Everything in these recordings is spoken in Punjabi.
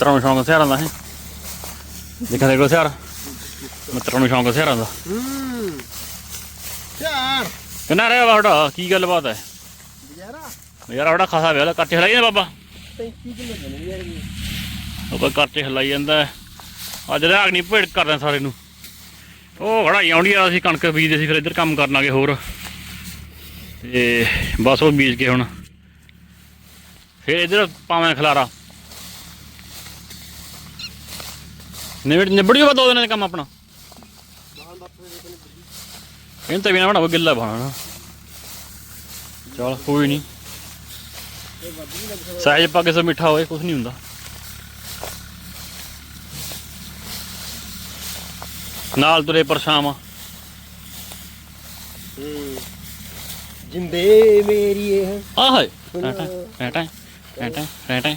ਮਿੱਤਰਾਂ ਨੂੰ ਸ਼ੌਂਕ ਸਿਆਰਾਂ ਦਾ ਹੈ ਦੇਖਾਂ ਦੇਖੋ ਸਿਆਰ ਮਿੱਤਰਾਂ ਨੂੰ ਸ਼ੌਂਕ ਸਿਆਰਾਂ ਦਾ ਹੂੰ ਚਾਰ ਕਿੰਨਾ ਰਿਹਾ ਬਾੜਾ ਕੀ ਗੱਲਬਾਤ ਹੈ ਯਾਰਾ ਯਾਰ ਆੜਾ ਖਾਸਾ ਵੇਲਾ ਕੱਟੇ ਹਲਾਈ ਨਾ ਬਾਬਾ 35 ਕਿਲੋ ਬਣੇ ਯਾਰ ਕੱਟੇ ਹਲਾਈ ਜਾਂਦਾ। ਅੱਜ ਰਾਗ ਨਹੀਂ ਭੇੜ ਕਰਦੇ ਸਾਰੇ ਨੂੰ ਉਹ ਖੜਾਈ ਆਉਂਦੀ ਆ ਅਸੀਂ ਕਣਕ ਬੀਜਦੇ ਸੀ ਫਿਰ ਇੱਧਰ ਕੰਮ ਕਰਨ ਆਗੇ ਹੋਰ ਤੇ ਬਸ ਉਹ ਬੀਜ ਕੇ ਹੁਣ ਫਿਰ ਇੱਧਰ ਪਾਵਾਂ ਖਲਾਰਾ ਨਿਬੜ ਨਿਬੜੀ ਵਾ ਦੋ ਦਿਨਾਂ ਦਾ ਕੰਮ ਆਪਣਾ। ਇਹਨਾਂ ਤਾਂ ਬਿਨਾ ਬਣਾ ਗਿੱਲਾ ਬਣਾ ਚਲ ਕੋਈ ਨਹੀਂ ਸਹਿਜ ਪਾ ਕੇ ਸੋ ਮਿੱਠਾ ਹੋਏ ਕੁਝ ਨਹੀਂ ਹੁੰਦਾ। ਨਾਲ ਤੁਰੇ ਪਰਛਾਵਾਂ। ਹੂੰ। ਜਿੰਦੇ ਮੇਰੀ ਇਹ ਆਹ ਹਾਏ। ਟੈਂ ਟੈਂ ਟੈਂ ਟੈਂ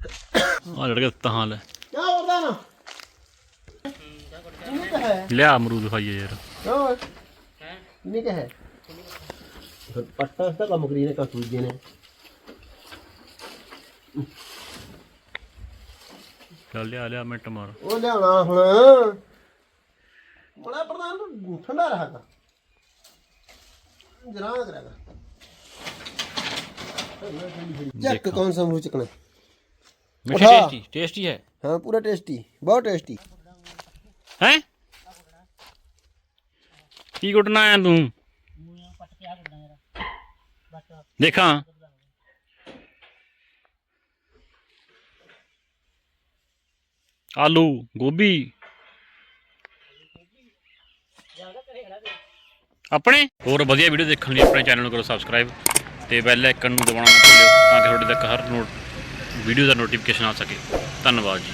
ਆ ਲੜ ਗਿਆ ਤਾਂ ਲੈ। ਕੀ ਕਰਦਾ ਨਾ? ਕਿੰਨੀ ਕਾ ਹੈ? ਲਿਆ ਅਮਰੂਦ ਖਾਈਏ ਯਾਰ। ਹੋਰ? ਕਿੰਨੀ ਕਾ ਹੈ? ਪੱਟਾ ਸਤਾ ਕੰਮ ਕਰੀ ਨੇ ਕਾ ਸੂਜੇ ਨੇ ਚੱਲ ਲਿਆ ਲਿਆ ਮਿੰਟ ਮਾਰ। ਉਹ ਲਿਆਉਣਾ ਹੁਣ। ਬੜਾ ਪ੍ਰਧਾਨ ਨੂੰ ਠੰਡਾ ਰਹਾਗਾ ਜਰਾ ਕਰਾਗਾ ਚੱਕ ਕੌਣ ਸਾ ਮੂੰਹ ਚਕਣਾ? ਮਿੱਠੇ ਉਠਾ। ਟੇਸਟੀ ਟੇਸਟੀ ਹੈ हाँ पूरा टेस्टी बहुत टेस्टी ਹੈ ਕੀ ਗੁੱਟਣਾ ਆਇਆ ਤੂੰ ਦੇਖਾਂ ਆਲੂ ਗੋਭੀ ਆਪਣੇ ਹੋਰ ਵਧੀਆ ਵੀਡੀਓ ਦੇਖਣ ਲਈ ਆਪਣੇ ਚੈਨਲ ਨੂੰ ਕਰੋ ਸਬਸਕ੍ਰਾਈਬ ਤੇ ਬੈਲ ਆਈਕਨ ਨੂੰ ਦਬਾਉਣਾ ਨਾ ਭੁੱਲਿਓ ਤਾਂ ਕਿ ਤੁਹਾਡੇ ਤੱਕ ਹਰ ਨੋਟ ਵੀਡੀਓ ਦਾ ਨੋਟੀਫਿਕੇਸ਼ਨ ਆ ਸਕੇ। ਧੰਨਵਾਦ ਜੀ।